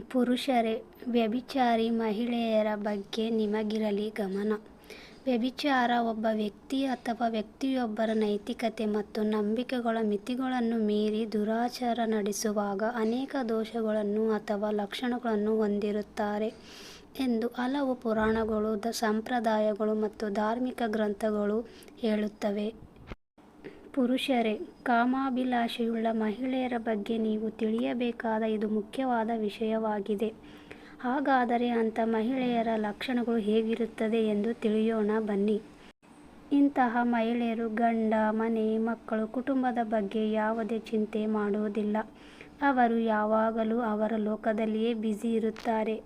ಪುರುಷರೇ ವ್ಯಭಿಚಾರಿ ಮಹಿಳೆಯರ ಬಗ್ಗೆ ನಿಮಗಿರಲಿ ಗಮನ. ವ್ಯಭಿಚಾರ ಒಬ್ಬ ವ್ಯಕ್ತಿ ಅಥವಾ ವ್ಯಕ್ತಿಯೊಬ್ಬರ ನೈತಿಕತೆ ಮತ್ತು ನಂಬಿಕೆಗಳ ಮಿತಿಗಳನ್ನು ಮೀರಿ ದುರಾಚಾರ ನಡೆಸುವಾಗ ಅನೇಕ ದೋಷಗಳನ್ನು ಅಥವಾ ಲಕ್ಷಣಗಳನ್ನು ಹೊಂದಿರುತ್ತಾರೆ ಎಂದು ಹಲವು ಪುರಾಣಗಳು, ದ ಸಂಪ್ರದಾಯಗಳು ಮತ್ತು ಧಾರ್ಮಿಕ ಗ್ರಂಥಗಳು ಹೇಳುತ್ತವೆ. ಪುರುಷರೇ, ಕಾಮಾಭಿಲಾಷೆಯುಳ್ಳ ಮಹಿಳೆಯರ ಬಗ್ಗೆ ನೀವು ತಿಳಿಯಬೇಕಾದ ಇದು ಮುಖ್ಯವಾದ ವಿಷಯವಾಗಿದೆ. ಹಾಗಾದರೆ ಅಂಥ ಮಹಿಳೆಯರ ಲಕ್ಷಣಗಳು ಹೇಗಿರುತ್ತದೆ ಎಂದು ತಿಳಿಯೋಣ ಬನ್ನಿ. ಇಂತಹ ಮಹಿಳೆಯರು ಗಂಡ, ಮನೆ, ಮಕ್ಕಳು, ಕುಟುಂಬದ ಬಗ್ಗೆ ಯಾವುದೇ ಚಿಂತೆ ಮಾಡುವುದಿಲ್ಲ. ಅವರು ಯಾವಾಗಲೂ ಅವರ ಲೋಕದಲ್ಲಿಯೇ ಬ್ಯುಸಿ ಇರುತ್ತಾರೆ.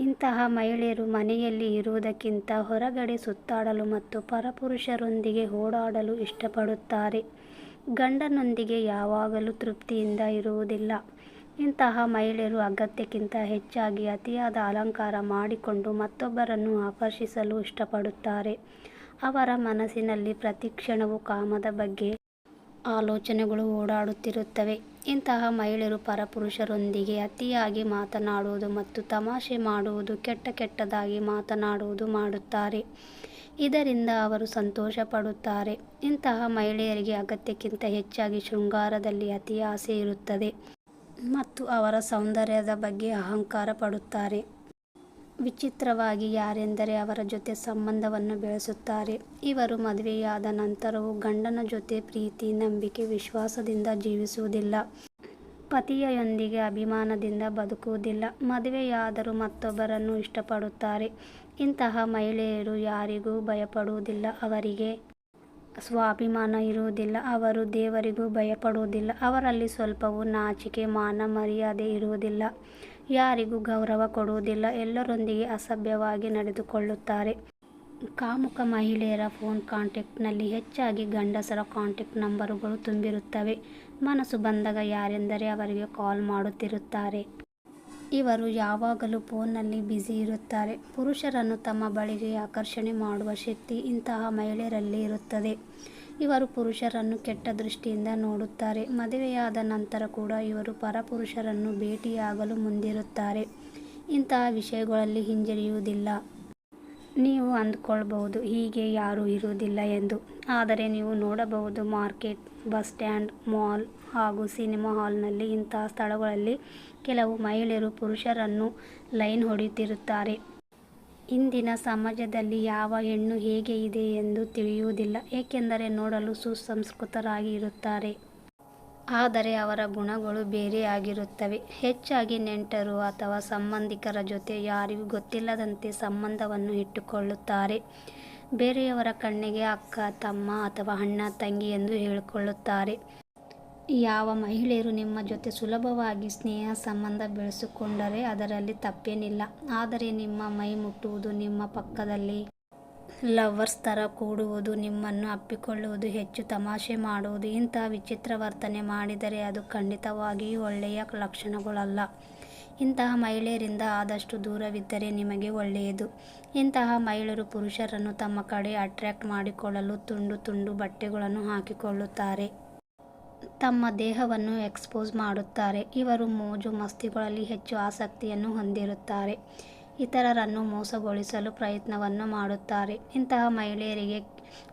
ಇಂತಹ ಮಹಿಳೆಯರು ಮನೆಯಲ್ಲಿ ಇರುವುದಕ್ಕಿಂತ ಹೊರಗಡೆ ಸುತ್ತಾಡಲು ಮತ್ತು ಪರಪುರುಷರೊಂದಿಗೆ ಓಡಾಡಲು ಇಷ್ಟಪಡುತ್ತಾರೆ. ಗಂಡನೊಂದಿಗೆ ಯಾವಾಗಲೂ ತೃಪ್ತಿಯಿಂದ ಇರುವುದಿಲ್ಲ. ಇಂತಹ ಮಹಿಳೆಯರು ಅಗತ್ಯಕ್ಕಿಂತ ಹೆಚ್ಚಾಗಿ ಅತಿಯಾದ ಅಲಂಕಾರ ಮಾಡಿಕೊಂಡು ಮತ್ತೊಬ್ಬರನ್ನು ಆಕರ್ಷಿಸಲು ಇಷ್ಟಪಡುತ್ತಾರೆ. ಅವರ ಮನಸ್ಸಿನಲ್ಲಿ ಪ್ರತಿಕ್ಷಣವೂ ಕಾಮದ ಬಗ್ಗೆ ಆಲೋಚನೆಗಳು ಓಡಾಡುತ್ತಿರುತ್ತವೆ. ಇಂತಹ ಮಹಿಳೆಯರು ಪರಪುರುಷರೊಂದಿಗೆ ಅತಿಯಾಗಿ ಮಾತನಾಡುವುದು ಮತ್ತು ತಮಾಷೆ ಮಾಡುವುದು, ಕೆಟ್ಟ ಕೆಟ್ಟದಾಗಿ ಮಾತನಾಡುವುದು ಮಾಡುತ್ತಾರೆ. ಇದರಿಂದ ಅವರು ಸಂತೋಷ ಪಡುತ್ತಾರೆ ಇಂತಹ ಮಹಿಳೆಯರಿಗೆ ಅಗತ್ಯಕ್ಕಿಂತ ಹೆಚ್ಚಾಗಿ ಶೃಂಗಾರದಲ್ಲಿ ಅತಿ ಆಸೆ ಇರುತ್ತದೆ ಮತ್ತು ಅವರ ಸೌಂದರ್ಯದ ಬಗ್ಗೆ ಅಹಂಕಾರ ಪಡುತ್ತಾರೆ. ವಿಚಿತ್ರವಾಗಿ ಯಾರೆಂದರೆ ಅವರ ಜೊತೆ ಸಂಬಂಧವನ್ನು ಬೆಳೆಸುತ್ತಾರೆ. ಇವರು ಮದುವೆಯಾದ ನಂತರವೂ ಗಂಡನ ಜೊತೆ ಪ್ರೀತಿ, ನಂಬಿಕೆ, ವಿಶ್ವಾಸದಿಂದ ಜೀವಿಸುವುದಿಲ್ಲ. ಪತಿಯೊಂದಿಗೆ ಅಭಿಮಾನದಿಂದ ಬದುಕುವುದಿಲ್ಲ. ಮದುವೆಯಾದರೂ ಮತ್ತೊಬ್ಬರನ್ನು ಇಷ್ಟಪಡುತ್ತಾರೆ. ಇಂತಹ ಮಹಿಳೆಯರು ಯಾರಿಗೂ ಭಯಪಡುವುದಿಲ್ಲ. ಅವರಿಗೆ ಸ್ವಾಭಿಮಾನ ಇರುವುದಿಲ್ಲ. ಅವರು ದೇವರಿಗೂ ಭಯಪಡುವುದಿಲ್ಲ. ಅವರಲ್ಲಿ ಸ್ವಲ್ಪವೂ ನಾಚಿಕೆ, ಮಾನ ಮರ್ಯಾದೆ ಇರುವುದಿಲ್ಲ. ಯಾರಿಗೂ ಗೌರವ ಕೊಡುವುದಿಲ್ಲ. ಎಲ್ಲರೊಂದಿಗೆ ಅಸಭ್ಯವಾಗಿ ನಡೆದುಕೊಳ್ಳುತ್ತಾರೆ. ಕಾಮುಕ ಮಹಿಳೆಯರ ಫೋನ್ ಕಾಂಟ್ಯಾಕ್ಟ್ನಲ್ಲಿ ಹೆಚ್ಚಾಗಿ ಗಂಡಸರ ಕಾಂಟ್ಯಾಕ್ಟ್ ನಂಬರುಗಳು ತುಂಬಿರುತ್ತವೆ. ಮನಸ್ಸು ಬಂದಾಗ ಯಾರೆಂದರೆ ಅವರಿಗೆ ಕಾಲ್ ಮಾಡುತ್ತಿರುತ್ತಾರೆ. ಇವರು ಯಾವಾಗಲೂ ಫೋನ್ನಲ್ಲಿ ಬ್ಯುಸಿ ಇರುತ್ತಾರೆ. ಪುರುಷರನ್ನು ತಮ್ಮ ಬಳಿಗೆ ಆಕರ್ಷಣೆ ಮಾಡುವ ಶಕ್ತಿ ಇಂತಹ ಮಹಿಳೆಯರಲ್ಲಿ ಇರುತ್ತದೆ. ಇವರು ಪುರುಷರನ್ನು ಕೆಟ್ಟ ದೃಷ್ಟಿಯಿಂದ ನೋಡುತ್ತಾರೆ. ಮದುವೆಯಾದ ನಂತರ ಕೂಡ ಇವರು ಪರಪುರುಷರನ್ನು ಭೇಟಿಯಾಗಲು ಮುಂದಿರುತ್ತಾರೆ. ಇಂತಹ ವಿಷಯಗಳಲ್ಲಿ ಹಿಂಜರಿಯುವುದಿಲ್ಲ. ನೀವು ಅಂದುಕೊಳ್ಳಬಹುದು ಹೀಗೆ ಯಾರೂ ಇರುವುದಿಲ್ಲ ಎಂದು. ಆದರೆ ನೀವು ನೋಡಬಹುದು ಮಾರ್ಕೆಟ್, ಬಸ್ ಸ್ಟ್ಯಾಂಡ್, ಮಾಲ್ ಹಾಗೂ ಸಿನಿಮಾ ಹಾಲ್ನಲ್ಲಿ ಇಂತಹ ಸ್ಥಳಗಳಲ್ಲಿ ಕೆಲವು ಮಹಿಳೆಯರು ಪುರುಷರನ್ನು ಲೈನ್ ಹೊಡೆಯುತ್ತಿರುತ್ತಾರೆ. ಇಂದಿನ ಸಮಾಜದಲ್ಲಿ ಯಾವ ಹೆಣ್ಣು ಹೇಗೆ ಇದೆ ಎಂದು ತಿಳಿಯುವುದಿಲ್ಲ. ಏಕೆಂದರೆ ನೋಡಲು ಸುಸಂಸ್ಕೃತರಾಗಿ ಇರುತ್ತಾರೆ. ಆದರೆ ಅವರ ಗುಣಗಳು ಬೇರೆಯಾಗಿರುತ್ತವೆ. ಹೆಚ್ಚಾಗಿ ನೆಂಟರು ಅಥವಾ ಸಂಬಂಧಿಕರ ಜೊತೆ ಯಾರಿಗೂ ಗೊತ್ತಿಲ್ಲದಂತೆ ಸಂಬಂಧವನ್ನು ಇಟ್ಟುಕೊಳ್ಳುತ್ತಾರೆ. ಬೇರೆಯವರ ಕಣ್ಣಿಗೆ ಅಕ್ಕ, ತಮ್ಮ ಅಥವಾ ಅಣ್ಣ, ತಂಗಿ ಎಂದು ಹೇಳಿಕೊಳ್ಳುತ್ತಾರೆ. ಯಾವ ಮಹಿಳೆಯರು ನಿಮ್ಮ ಜೊತೆ ಸುಲಭವಾಗಿ ಸ್ನೇಹ ಸಂಬಂಧ ಬೆಳೆಸಿಕೊಂಡರೆ ಅದರಲ್ಲಿ ತಪ್ಪೇನಿಲ್ಲ. ಆದರೆ ನಿಮ್ಮ ಮೈ ಮುಟ್ಟುವುದು, ನಿಮ್ಮ ಪಕ್ಕದಲ್ಲಿ ಲವರ್ಸ್ ಥರ ಕೂಡುವುದು, ನಿಮ್ಮನ್ನು ಅಪ್ಪಿಕೊಳ್ಳುವುದು, ಹೆಚ್ಚು ತಮಾಷೆ ಮಾಡುವುದು ಇಂತಹ ವಿಚಿತ್ರ ವರ್ತನೆ ಮಾಡಿದರೆ ಅದು ಖಂಡಿತವಾಗಿಯೂ ಒಳ್ಳೆಯ ಲಕ್ಷಣಗಳಲ್ಲ. ಇಂತಹ ಮಹಿಳೆಯರಿಂದ ಆದಷ್ಟು ದೂರವಿದ್ದರೆ ನಿಮಗೆ ಒಳ್ಳೆಯದು. ಇಂತಹ ಮಹಿಳೆಯರು ಪುರುಷರನ್ನು ತಮ್ಮ ಕಡೆ ಅಟ್ರ್ಯಾಕ್ಟ್ ಮಾಡಿಕೊಳ್ಳಲು ತುಂಡು ತುಂಡು ಬಟ್ಟೆಗಳನ್ನು ಹಾಕಿಕೊಳ್ಳುತ್ತಾರೆ. ತಮ್ಮ ದೇಹವನ್ನು ಎಕ್ಸ್ಪೋಸ್ ಮಾಡುತ್ತಾರೆ. ಇವರು ಮೋಜು ಮಸ್ತಿಗಳಲ್ಲಿ ಹೆಚ್ಚು ಆಸಕ್ತಿಯನ್ನು ಹೊಂದಿರುತ್ತಾರೆ. ಇತರರನ್ನು ಮೋಸಗೊಳಿಸಲು ಪ್ರಯತ್ನವನ್ನು ಮಾಡುತ್ತಾರೆ. ಇಂತಹ ಮಹಿಳೆಯರಿಗೆ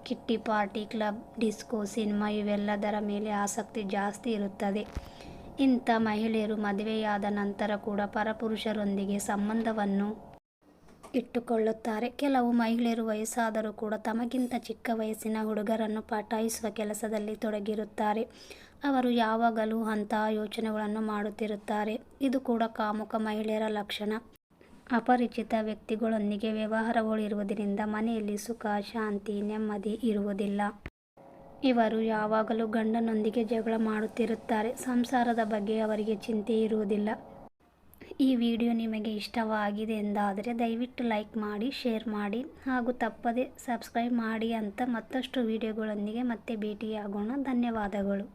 kitty party, club, disco, cinema ಇವೆಲ್ಲದರ ಮೇಲೆ ಆಸಕ್ತಿ ಜಾಸ್ತಿ ಇರುತ್ತದೆ. ಇಂಥ ಮಹಿಳೆಯರು ಮದುವೆಯಾದ ನಂತರ ಕೂಡ ಪರಪುರುಷರೊಂದಿಗೆ ಸಂಬಂಧವನ್ನು ಇಟ್ಟುಕೊಳ್ಳುತ್ತಾರೆ. ಕೆಲವು ಮಹಿಳೆಯರು ವಯಸ್ಸಾದರೂ ಕೂಡ ತಮಗಿಂತ ಚಿಕ್ಕ ವಯಸ್ಸಿನ ಹುಡುಗರನ್ನು ಪಟಾಯಿಸುವ ಕೆಲಸದಲ್ಲಿ ತೊಡಗಿರುತ್ತಾರೆ. ಅವರು ಯಾವಾಗಲೂ ಅಂತಹ ಯೋಚನೆಗಳನ್ನು ಮಾಡುತ್ತಿರುತ್ತಾರೆ. ಇದು ಕೂಡ ಕಾಮುಕ ಮಹಿಳೆಯರ ಲಕ್ಷಣ. ಅಪರಿಚಿತ ವ್ಯಕ್ತಿಗಳೊಂದಿಗೆ ವ್ಯವಹಾರಗಳು ಇರುವುದರಿಂದ ಮನೆಯಲ್ಲಿ ಸುಖ, ಶಾಂತಿ, ನೆಮ್ಮದಿ ಇರುವುದಿಲ್ಲ. ಇವರು ಯಾವಾಗಲೂ ಗಂಡನೊಂದಿಗೆ ಜಗಳ ಮಾಡುತ್ತಿರುತ್ತಾರೆ. ಸಂಸಾರದ ಬಗ್ಗೆ ಅವರಿಗೆ ಚಿಂತೆ ಇರುವುದಿಲ್ಲ. ಈ ವಿಡಿಯೋ ನಿಮಗೆ ಇಷ್ಟವಾಗಿದೆ ಎಂದಾದರೆ ದಯವಿಟ್ಟು ಲೈಕ್ ಮಾಡಿ, ಶೇರ್ ಮಾಡಿ ಹಾಗೂ ತಪ್ಪದೆ ಸಬ್ಸ್ಕ್ರೈಬ್ ಮಾಡಿ ಅಂತ ಮತ್ತಷ್ಟು ವಿಡಿಯೋಗಳೊಂದಿಗೆ ಮತ್ತೆ ಭೇಟಿಯಾಗೋಣ ಧನ್ಯವಾದಗಳು.